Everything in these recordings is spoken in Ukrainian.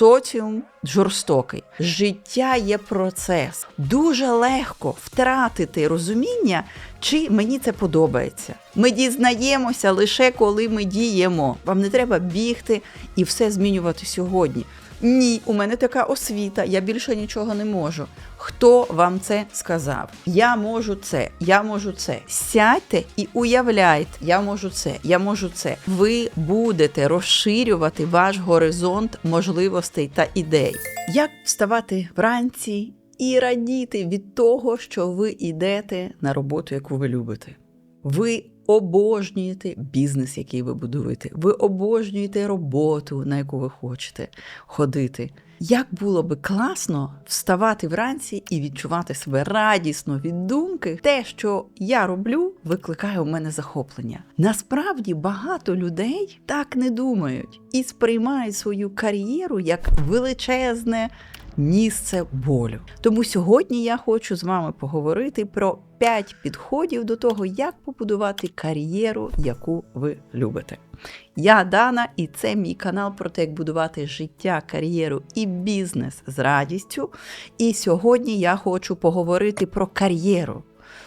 Соціум жорстокий. Життя є процес. Дуже легко втратити розуміння, чи мені це подобається. Ми дізнаємося лише коли ми діємо. Вам не треба бігти і все змінювати сьогодні. Ні, у мене така освіта, я більше нічого не можу. Хто вам це сказав? Я можу це, я можу це. Сядьте і уявляйте, я можу це, я можу це. Ви будете розширювати ваш горизонт можливостей та ідей. Як вставати вранці і радіти від того, що ви йдете на роботу, яку ви любите? Ви обожнюєте бізнес, який ви будуєте. Ви обожнюєте роботу, на яку ви хочете ходити. Як було би класно вставати вранці і відчувати себе радісно від думки, те, що я роблю, викликає у мене захоплення. Насправді багато людей так не думають і сприймають свою кар'єру як величезне місце болю. Тому сьогодні я хочу з вами поговорити про 5 підходів до того, як побудувати кар'єру, яку ви любите. Я Дана, і це мій канал про те, як будувати життя, кар'єру і бізнес з радістю. І сьогодні я хочу поговорити про кар'єру.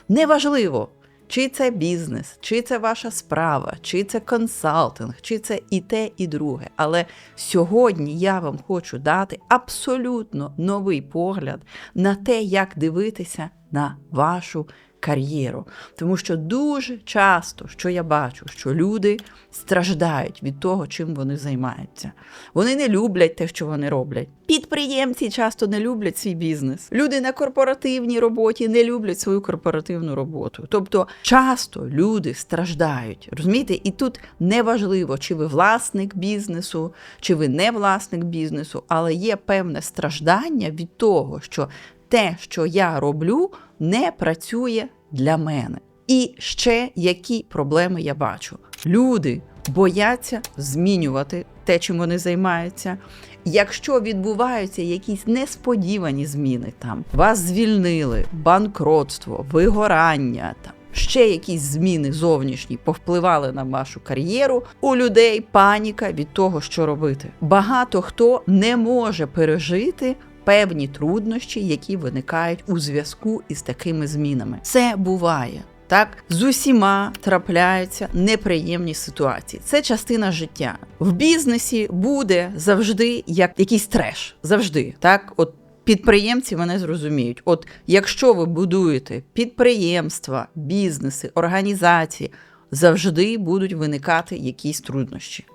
Неважливо, чи це бізнес, чи це ваша справа, чи це консалтинг, чи це і те, і друге. Але сьогодні я вам хочу дати абсолютно новий погляд на те, як дивитися на вашу кар'єру. Тому що дуже часто, що я бачу, що люди страждають від того, чим вони займаються. Вони не люблять те, що вони роблять. Підприємці часто не люблять свій бізнес. Люди на корпоративній роботі не люблять свою корпоративну роботу. Тобто часто люди страждають. Розумієте? І тут неважливо, чи ви власник бізнесу, чи ви не власник бізнесу, але є певне страждання від того, що те, що я роблю, не працює для мене. І ще які проблеми я бачу. Люди бояться змінювати те, чим вони займаються. Якщо відбуваються якісь несподівані зміни, там вас звільнили, банкротство, вигорання, там ще якісь зміни зовнішні повпливали на вашу кар'єру, у людей паніка від того, що робити. Багато хто не може пережити певні труднощі, які виникають у зв'язку із такими змінами. Це буває. Так, з усіма трапляються неприємні ситуації. Це частина життя. В бізнесі буде завжди як якийсь треш. Завжди. Так, от підприємці мене зрозуміють. От якщо ви будуєте підприємства, бізнеси, організації, завжди будуть виникати якісь труднощі.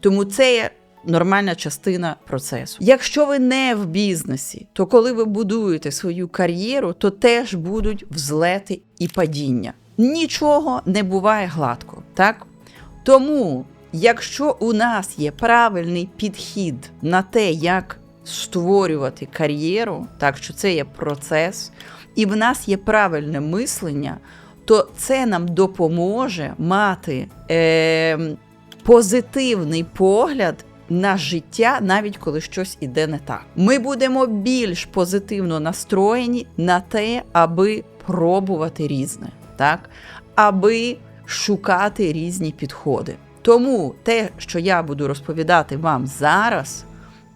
Тому це нормальна частина процесу. Якщо ви не в бізнесі, то коли ви будуєте свою кар'єру, то теж будуть взлети і падіння. Нічого не буває гладко, так? Тому, якщо у нас є правильний підхід на те, як створювати кар'єру, так що це є процес, і в нас є правильне мислення, то це нам допоможе мати е, позитивний погляд на життя, навіть коли щось іде не так. Ми будемо більш позитивно настроєні на те, аби пробувати різне, так? аби шукати різні підходи. Тому те, що я буду розповідати вам зараз,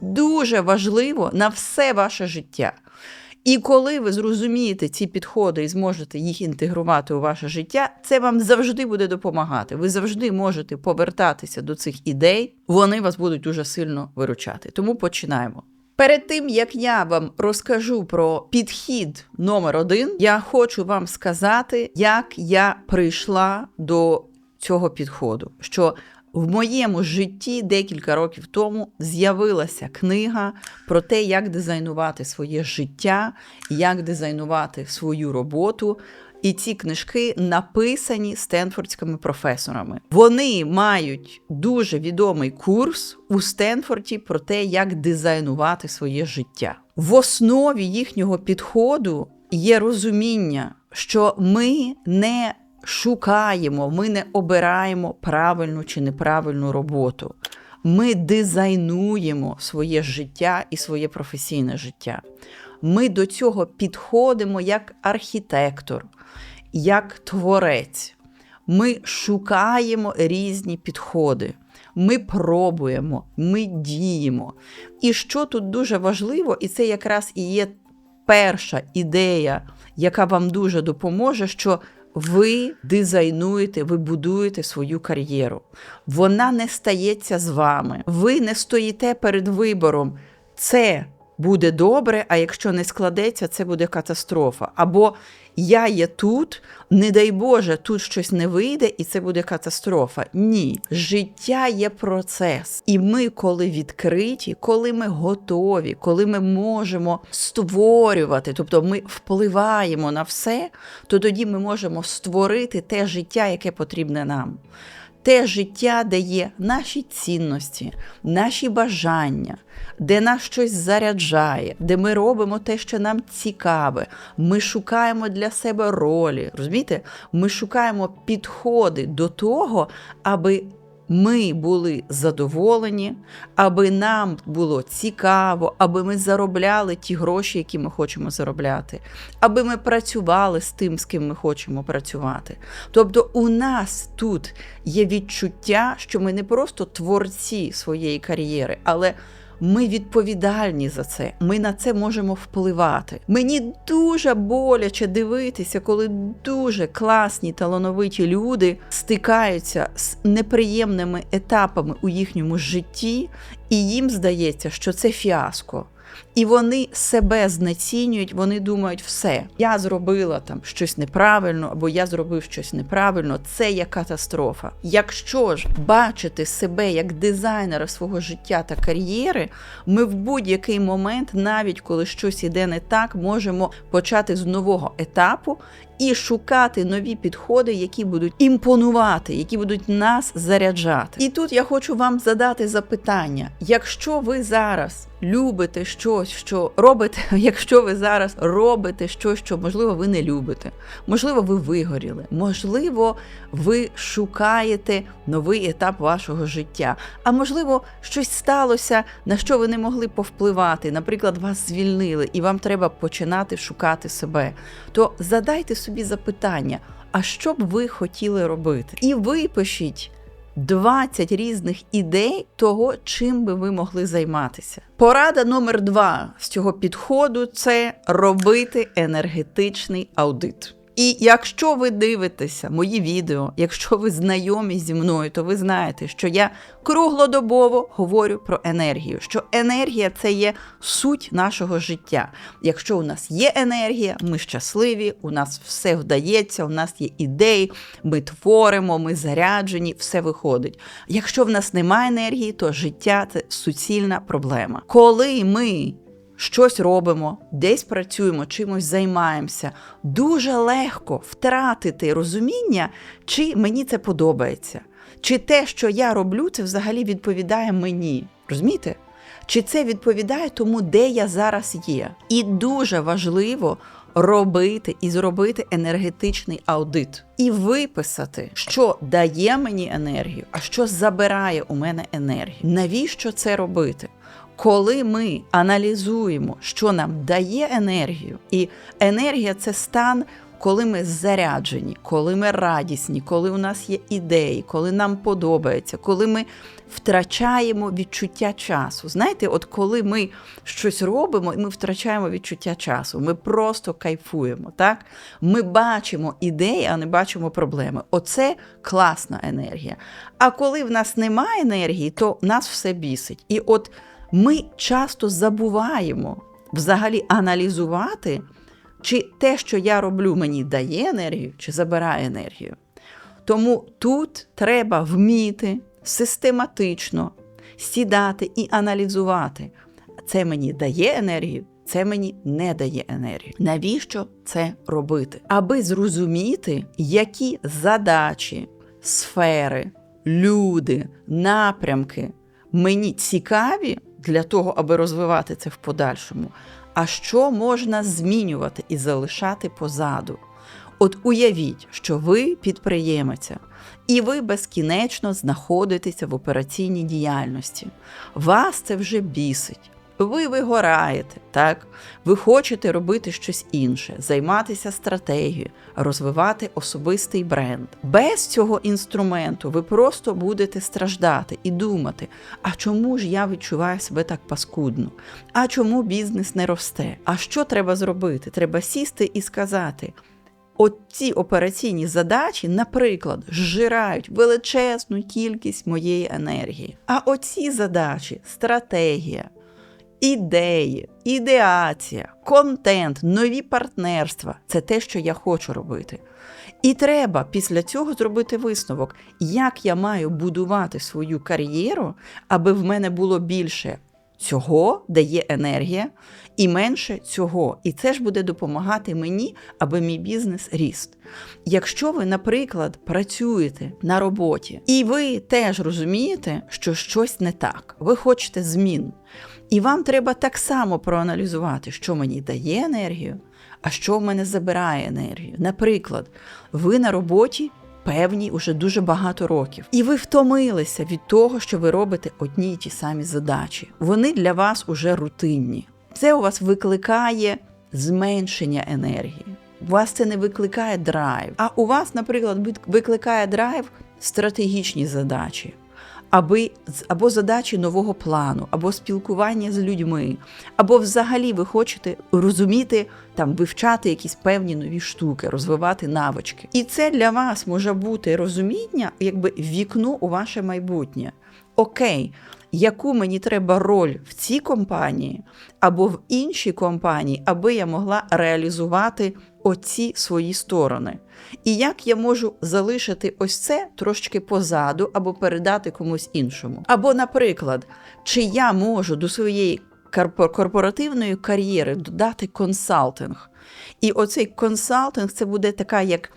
дуже важливо на все ваше життя. І коли ви зрозумієте ці підходи і зможете їх інтегрувати у ваше життя, це вам завжди буде допомагати. Ви завжди можете повертатися до цих ідей, вони вас будуть дуже сильно виручати. Тому починаємо. Перед тим як я вам розкажу про підхід номер один, я хочу вам сказати, як я прийшла до цього підходу. Що в моєму житті декілька років тому з'явилася книга про те, як дизайнувати своє життя, як дизайнувати свою роботу. І ці книжки написані стенфордськими професорами. Вони мають дуже відомий курс у Стенфорді про те, як дизайнувати своє життя. В основі їхнього підходу є розуміння, що ми не шукаємо, ми не обираємо правильну чи неправильну роботу. Ми дизайнуємо своє життя і своє професійне життя. Ми до цього підходимо як архітектор, як творець. Ми шукаємо різні підходи. Ми пробуємо, ми діємо. І що тут дуже важливо, і це якраз і є перша ідея, яка вам дуже допоможе, що ви дизайнуєте, ви будуєте свою кар'єру. Вона не стається з вами. Ви не стоїте перед вибором. Це буде добре, а якщо не складеться, це буде катастрофа. Або я є тут, не дай Боже, тут щось не вийде, і це буде катастрофа. Ні, життя є процес. І ми, коли відкриті, коли ми готові, коли ми можемо створювати, тобто ми впливаємо на все, то тоді ми можемо створити те життя, яке потрібне нам. Те життя, де є наші цінності, наші бажання, де нас щось заряджає, де ми робимо те, що нам цікаве. Ми шукаємо для себе ролі. Розумієте? Ми шукаємо підходи до того, аби ми були задоволені, аби нам було цікаво, аби ми заробляли ті гроші, які ми хочемо заробляти, аби ми працювали з тим, з ким ми хочемо працювати. Тобто, у нас тут є відчуття, що ми не просто творці своєї кар'єри, але ми відповідальні за це, ми на це можемо впливати. Мені дуже боляче дивитися, коли дуже класні талановиті люди стикаються з неприємними етапами у їхньому житті, і їм здається, що це фіаско. І вони себе знецінюють, вони думають, все, я зробила там щось неправильно, або я зробив щось неправильно, це є катастрофа. Якщо ж бачити себе як дизайнера свого життя та кар'єри, ми в будь-який момент, навіть коли щось іде не так, можемо почати з нового етапу і шукати нові підходи, які будуть імпонувати, які будуть нас заряджати. І тут я хочу вам задати запитання: якщо ви зараз любите щось, що робите, якщо ви зараз робите щось, що можливо ви не любите, можливо, ви вигоріли, можливо, ви шукаєте новий етап вашого життя, а можливо, щось сталося, на що ви не могли повпливати. Наприклад, вас звільнили, і вам треба починати шукати себе. То задайте собі запитання, а що б ви хотіли робити? І випишіть 20 різних ідей того, чим би ви могли займатися. Порада номер два з цього підходу це робити енергетичний аудит. І якщо ви дивитеся мої відео, якщо ви знайомі зі мною, то ви знаєте, що я круглодобово говорю про енергію. Що енергія це є суть нашого життя. Якщо у нас є енергія, ми щасливі, у нас все вдається, у нас є ідеї, ми творимо, ми заряджені, все виходить. Якщо в нас немає енергії, то життя це суцільна проблема. Коли ми щось робимо, десь працюємо, чимось займаємося, дуже легко втратити розуміння, чи мені це подобається, чи те, що я роблю, це взагалі відповідає мені. Розумієте? Чи це відповідає тому, де я зараз є? І дуже важливо робити і зробити енергетичний аудит і виписати, що дає мені енергію, а що забирає у мене енергію. Навіщо це робити? Коли ми аналізуємо, що нам дає енергію, і енергія це стан, коли ми заряджені, коли ми радісні, коли у нас є ідеї, коли нам подобається, коли ми втрачаємо відчуття часу. Знаєте, от коли ми щось робимо, і ми втрачаємо відчуття часу, ми просто кайфуємо. так? Ми бачимо ідеї, а не бачимо проблеми. Оце класна енергія. А коли в нас немає енергії, то нас все бісить. І от ми часто забуваємо взагалі аналізувати, чи те, що я роблю, мені дає енергію, чи забирає енергію. Тому тут треба вміти систематично сідати і аналізувати. Це мені дає енергію, це мені не дає енергію. Навіщо це робити? Аби зрозуміти, які задачі, сфери, люди, напрямки мені цікаві для того, аби розвивати це в подальшому, а що можна змінювати і залишати позаду. От уявіть, що ви підприємиця, і ви безкінечно знаходитеся в операційній діяльності. Вас це вже бісить. Ви вигораєте, так? Ви хочете робити щось інше, займатися стратегією, розвивати особистий бренд. Без цього інструменту ви просто будете страждати і думати, а чому ж я відчуваю себе так паскудно? А чому бізнес не росте? А що треба зробити? Треба сісти і сказати. Оці операційні задачі, наприклад, зжирають величезну кількість моєї енергії. А оці задачі стратегія, ідеї, ідеація, контент, нові партнерства це те, що я хочу робити. І треба після цього зробити висновок, як я маю будувати свою кар'єру, аби в мене було більше цього, де є енергія, і менше цього. І це ж буде допомагати мені, аби мій бізнес ріс. Якщо ви, наприклад, працюєте на роботі, і ви теж розумієте, що щось не так, ви хочете змін. І вам треба так само проаналізувати, що мені дає енергію, а що в мене забирає енергію. Наприклад, ви на роботі певні уже дуже багато років, і ви втомилися від того, що ви робите одні й ті самі задачі. Вони для вас уже рутинні. Це у вас викликає зменшення енергії. У вас це не викликає драйв. А у вас, наприклад, викликає драйв стратегічні задачі аби або задачі нового плану, або спілкування з людьми, або взагалі ви хочете розуміти, там вивчати якісь певні нові штуки, розвивати навички. І це для вас може бути розуміння, якби вікно у ваше майбутнє. Окей, яку мені треба роль в цій компанії або в іншій компанії, аби я могла реалізувати оці свої сторони. І як я можу залишити ось це трошки позаду або передати комусь іншому. Або, наприклад, чи я можу до своєї корпоративної кар'єри додати консалтинг. І оцей консалтинг це буде така як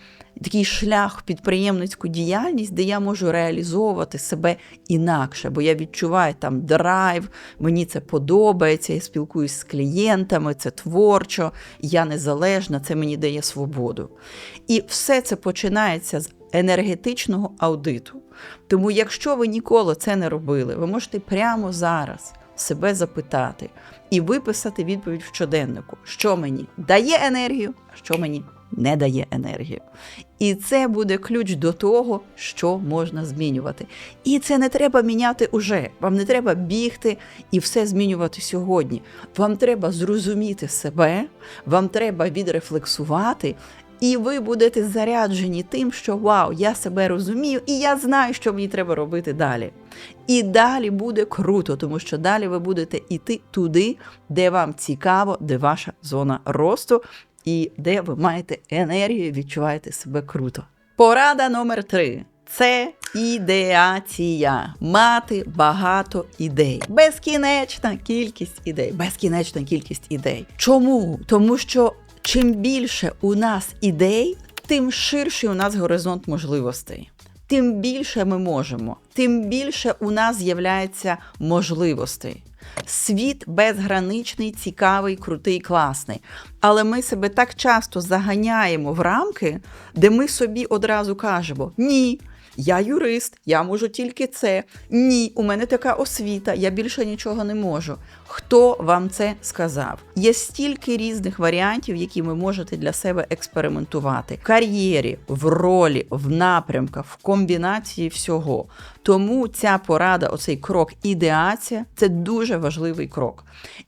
такий шлях в підприємницьку діяльність, де я можу реалізовувати себе інакше, бо я відчуваю там драйв, мені це подобається, я спілкуюсь з клієнтами, це творчо, я незалежна, це мені дає свободу. І все це починається з енергетичного аудиту. Тому, якщо ви ніколи це не робили, ви можете прямо зараз. Себе запитати і виписати відповідь в щоденнику, що мені дає енергію, а що мені не дає енергію. І це буде ключ до того, що можна змінювати. І це не треба міняти уже. Вам не треба бігти і все змінювати сьогодні. Вам треба зрозуміти себе, вам треба відрефлексувати. І ви будете заряджені тим, що вау, я себе розумію, і я знаю, що мені треба робити далі. І далі буде круто, тому що далі ви будете йти туди, де вам цікаво, де ваша зона росту, і де ви маєте енергію, відчуваєте себе круто. Порада номер три. Це ідеація. Мати багато ідей. Безкінечна кількість ідей. Безкінечна кількість ідей. Чому? Тому що чим більше у нас ідей, тим ширший у нас горизонт можливостей. Тим більше ми можемо, тим більше у нас з'являється можливостей. Світ безграничний, цікавий, крутий, класний. Але ми себе так часто заганяємо в рамки, де ми собі одразу кажемо: ні, я юрист, я можу тільки це. Ні, у мене така освіта, я більше нічого не можу. Хто вам це сказав? Є стільки різних варіантів, які ви можете для себе експериментувати в кар'єрі, в ролі, в напрямках, в комбінації всього. Тому ця порада, оцей крок ідеація це дуже важливий крок.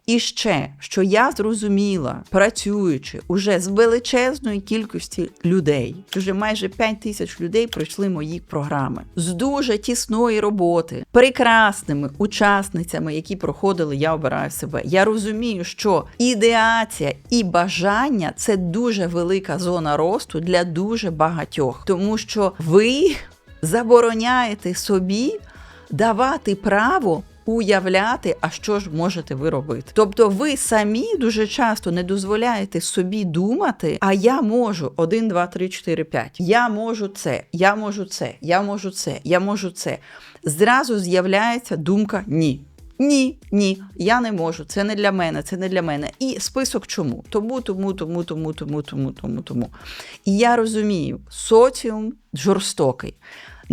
І ще, що я зрозуміла, працюючи уже з величезною кількістю людей, вже майже 5 тисяч людей пройшли мої програми з дуже тісної роботи, прекрасними учасницями, які проходили, я обираю себе. Я розумію, що ідеація і бажання це дуже велика зона росту для дуже багатьох, тому що ви забороняєте собі давати право. Уявляти, а що ж можете ви робити. Тобто ви самі дуже часто не дозволяєте собі думати, а я можу 1, 2, 3, 4, 5. Я можу це, я можу це, я можу це, я можу це. Зразу з'являється думка ні. Ні, ні, я не можу. Це не для мене, це не для мене. І список чому? Тому, тому, тому, тому, тому, тому, тому, тому. І я розумію, соціум жорстокий.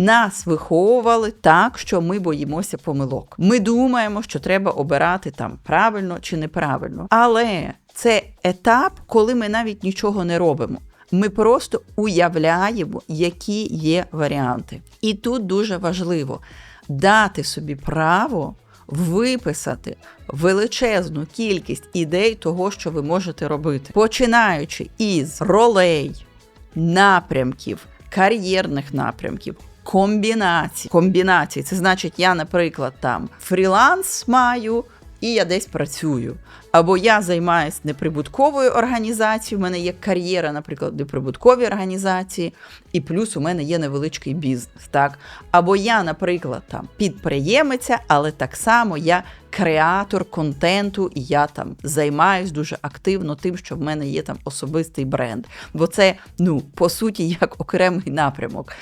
Нас виховували так, що ми боїмося помилок. Ми думаємо, що треба обирати там правильно чи неправильно. Але це етап, коли ми навіть нічого не робимо. Ми просто уявляємо, які є варіанти. І тут дуже важливо дати собі право виписати величезну кількість ідей того, що ви можете робити, починаючи із ролей, напрямків, кар'єрних напрямків. Комбінацій. Комбінацій. Це значить, я, наприклад, там фріланс маю, і я десь працюю. Або я займаюся неприбутковою організацією, в мене є кар'єра, наприклад, в неприбутковій організації, і плюс у мене є невеличкий бізнес. так? Або я, наприклад, там підприємиця, але так само я креатор контенту, і я там займаюсь дуже активно тим, що в мене є там особистий бренд. Бо це, ну, по суті, як окремий напрямок.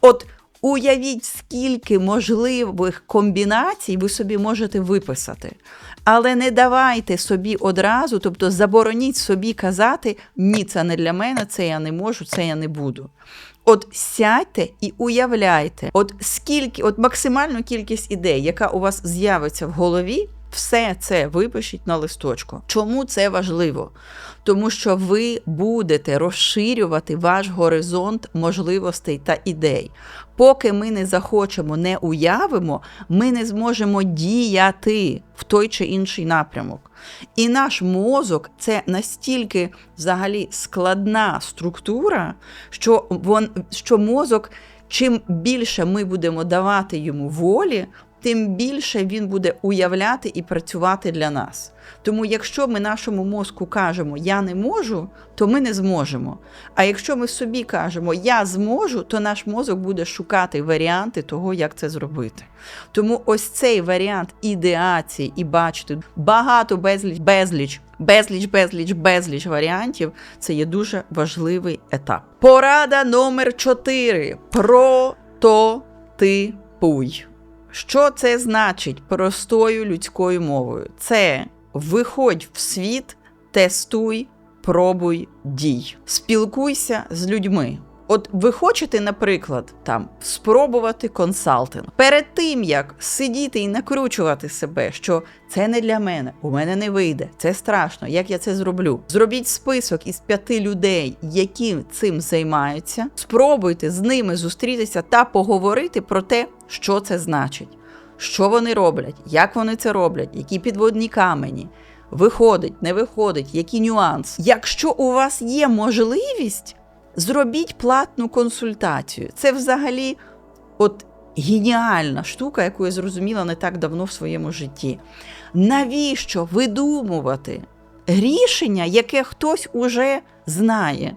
От Уявіть, скільки можливих комбінацій ви собі можете виписати. Але не давайте собі одразу, тобто забороніть собі казати, ні, це не для мене, це я не можу, це я не буду. От сядьте і уявляйте, от скільки, от максимальну кількість ідей, яка у вас з'явиться в голові, все це випишіть на листочку. Чому це важливо? Тому що ви будете розширювати ваш горизонт можливостей та ідей. Поки ми не захочемо, не уявимо, ми не зможемо діяти в той чи інший напрямок. І наш мозок це настільки взагалі складна структура, що, вон, що мозок, чим більше ми будемо давати йому волі, тим більше він буде уявляти і працювати для нас. Тому, якщо ми нашому мозку кажемо Я не можу, то ми не зможемо. А якщо ми собі кажемо Я зможу, то наш мозок буде шукати варіанти того, як це зробити. Тому ось цей варіант ідеації і бачити багато безліч, безліч, безліч, безліч, безліч варіантів це є дуже важливий етап. Порада номер 4. Прототипуй. Що це значить простою людською мовою? Це виходь в світ, тестуй, пробуй, дій. Спілкуйся з людьми. От ви хочете, наприклад, там спробувати консалтинг. Перед тим як сидіти і накручувати себе, що це не для мене, у мене не вийде, це страшно, як я це зроблю. Зробіть список із п'яти людей, які цим займаються. Спробуйте з ними зустрітися та поговорити про те, що це значить, що вони роблять, як вони це роблять, які підводні камені. Виходить, не виходить, які нюанси. Якщо у вас є можливість, зробіть платну консультацію. Це взагалі от геніальна штука, яку я зрозуміла не так давно в своєму житті. Навіщо видумувати рішення, яке хтось уже знає?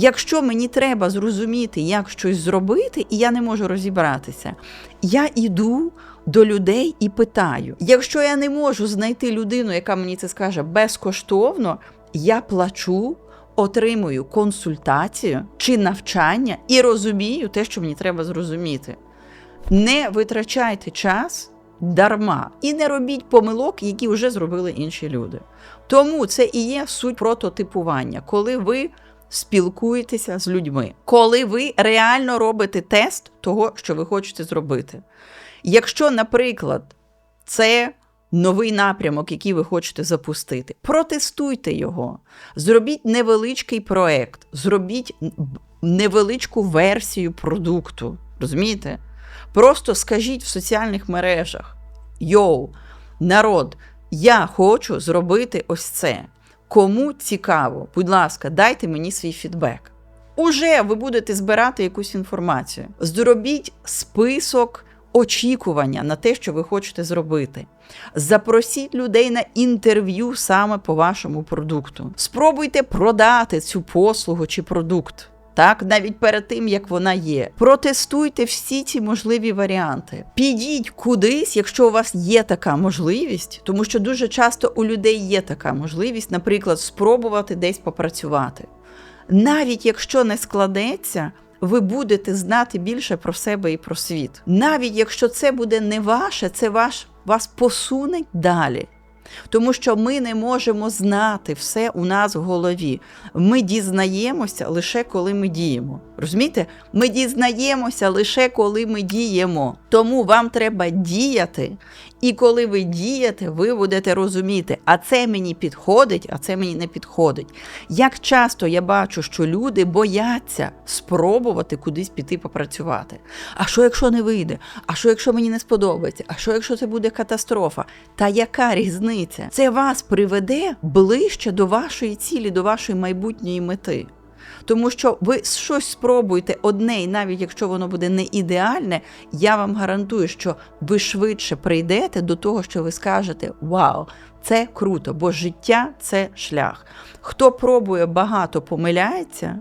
Якщо мені треба зрозуміти, як щось зробити, і я не можу розібратися, я йду до людей і питаю. Якщо я не можу знайти людину, яка мені це скаже безкоштовно, я плачу, отримую консультацію чи навчання і розумію те, що мені треба зрозуміти. Не витрачайте час дарма і не робіть помилок, які вже зробили інші люди. Тому це і є суть прототипування, коли ви спілкуєтеся з людьми, коли ви реально робите тест того, що ви хочете зробити. Якщо, наприклад, це новий напрямок, який ви хочете запустити, протестуйте його, зробіть невеличкий проект, зробіть невеличку версію продукту. Розумієте? Просто скажіть в соціальних мережах: Йоу, народ, я хочу зробити ось це. Кому цікаво, будь ласка, дайте мені свій фідбек. Уже ви будете збирати якусь інформацію. Зробіть список очікування на те, що ви хочете зробити. Запросіть людей на інтерв'ю саме по вашому продукту. Спробуйте продати цю послугу чи продукт. Так, навіть перед тим, як вона є. Протестуйте всі ці можливі варіанти. Підіть кудись, якщо у вас є така можливість, тому що дуже часто у людей є така можливість, наприклад, спробувати десь попрацювати. Навіть якщо не складеться, ви будете знати більше про себе і про світ. Навіть якщо це буде не ваше, це ваш вас посуне далі. Тому що ми не можемо знати все у нас в голові. Ми дізнаємося лише коли ми діємо. Розумієте? Ми дізнаємося лише коли ми діємо. Тому вам треба діяти. І коли ви дієте, ви будете розуміти, а це мені підходить, а це мені не підходить. Як часто я бачу, що люди бояться спробувати кудись піти попрацювати. А що, якщо не вийде? А що, якщо мені не сподобається? А що, якщо це буде катастрофа? Та яка різниця? Це вас приведе ближче до вашої цілі, до вашої майбутньої мети. Тому що ви щось спробуєте одне, і навіть якщо воно буде не ідеальне, я вам гарантую, що ви швидше прийдете до того, що ви скажете Вау, це круто, бо життя це шлях. Хто пробує багато помиляється,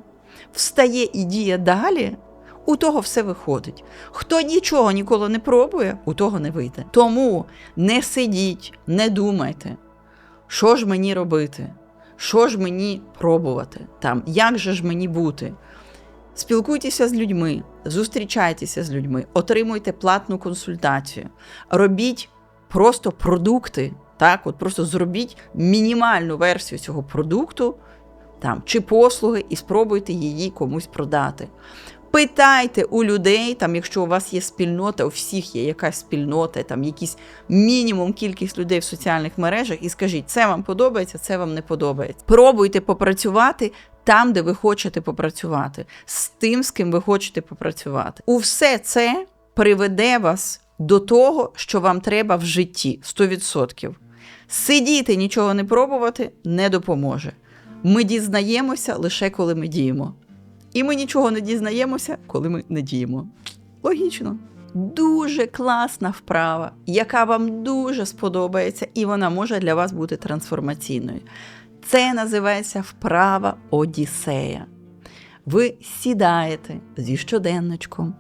встає і діє далі. У того все виходить. Хто нічого ніколи не пробує, у того не вийде. Тому не сидіть, не думайте, що ж мені робити що ж мені пробувати, там, як же ж мені бути. Спілкуйтеся з людьми, зустрічайтеся з людьми, отримуйте платну консультацію, робіть просто продукти. Так, от Просто зробіть мінімальну версію цього продукту там, чи послуги і спробуйте її комусь продати. Питайте у людей, там, якщо у вас є спільнота, у всіх є якась спільнота, там якийсь мінімум кількість людей в соціальних мережах, і скажіть, це вам подобається, це вам не подобається. Пробуйте попрацювати там, де ви хочете попрацювати, з тим, з ким ви хочете попрацювати. У все це приведе вас до того, що вам треба в житті 100%. Сидіти, нічого не пробувати не допоможе. Ми дізнаємося лише коли ми діємо. І ми нічого не дізнаємося, коли ми не діємо. Логічно. Дуже класна вправа, яка вам дуже сподобається, і вона може для вас бути трансформаційною. Це називається вправа Одіссея. Ви сідаєте зі щоденничком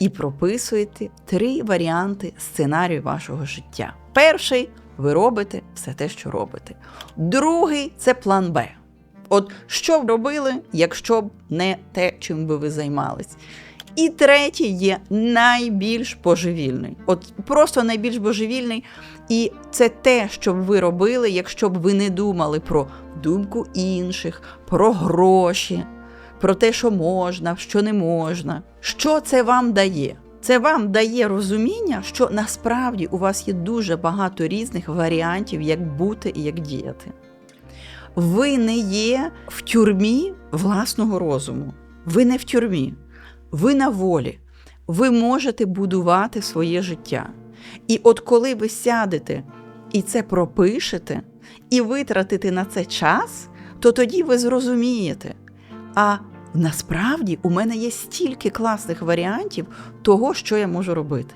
і прописуєте три варіанти сценарію вашого життя. Перший ви робите все те, що робите. Другий це план Б. От що б робили, якщо б не те, чим би ви займались? І третій є найбільш божевільний. От просто найбільш божевільний. І це те, що б ви робили, якщо б ви не думали про думку інших, про гроші, про те, що можна, що не можна. Що це вам дає? Це вам дає розуміння, що насправді у вас є дуже багато різних варіантів, як бути і як діяти ви не є в тюрмі власного розуму. Ви не в тюрмі, ви на волі. Ви можете будувати своє життя. І от коли ви сядете і це пропишете, і витратите на це час, то тоді ви зрозумієте. А насправді у мене є стільки класних варіантів того, що я можу робити.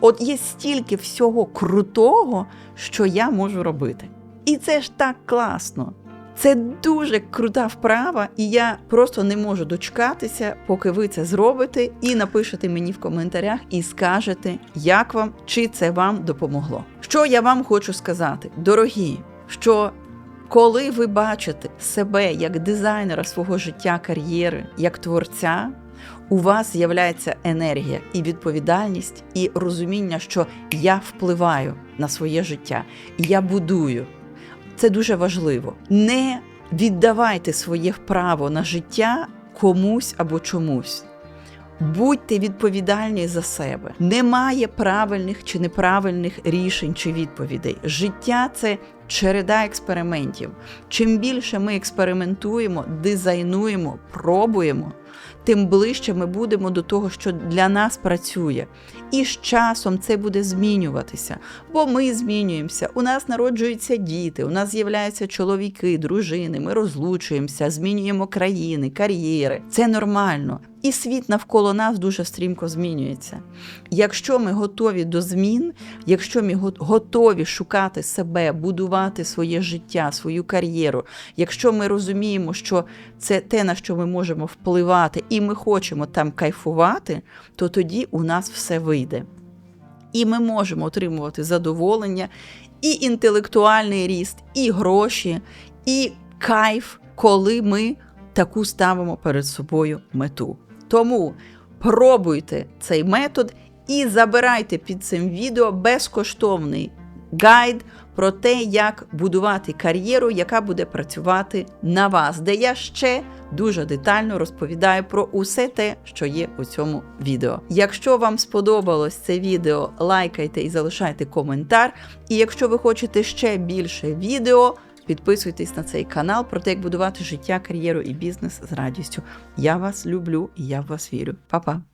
От є стільки всього крутого, що я можу робити. І це ж так класно. Це дуже крута вправа, і я просто не можу дочекатися, поки ви це зробите, і напишете мені в коментарях і скажете, як вам чи це вам допомогло. Що я вам хочу сказати, дорогі, що коли ви бачите себе як дизайнера свого життя, кар'єри, як творця, у вас з'являється енергія і відповідальність, і розуміння, що я впливаю на своє життя, я будую. Це дуже важливо. Не віддавайте своє право на життя комусь або чомусь. Будьте відповідальні за себе. Немає правильних чи неправильних рішень чи відповідей. Життя це череда експериментів. Чим більше ми експериментуємо, дизайнуємо, пробуємо, тим ближче ми будемо до того, що для нас працює. І з часом це буде змінюватися, бо ми змінюємося. У нас народжуються діти, у нас з'являються чоловіки, дружини, ми розлучуємося, змінюємо країни, кар'єри. Це нормально. І світ навколо нас дуже стрімко змінюється. Якщо ми готові до змін, якщо ми готові шукати себе, будувати своє життя, свою кар'єру, якщо ми розуміємо, що це те, на що ми можемо впливати, і ми хочемо там кайфувати, то тоді у нас все вийде. І ми можемо отримувати задоволення, і інтелектуальний ріст, і гроші, і кайф, коли ми таку ставимо перед собою мету. Тому пробуйте цей метод і забирайте під цим відео безкоштовний гайд про те, як будувати кар'єру, яка буде працювати на вас, де я ще дуже детально розповідаю про усе те, що є у цьому відео. Якщо вам сподобалось це відео, лайкайте і залишайте коментар. І якщо ви хочете ще більше відео, підписуйтесь на цей канал про те, як будувати життя, кар'єру і бізнес з радістю. Я вас люблю і я в вас вірю. Па-па!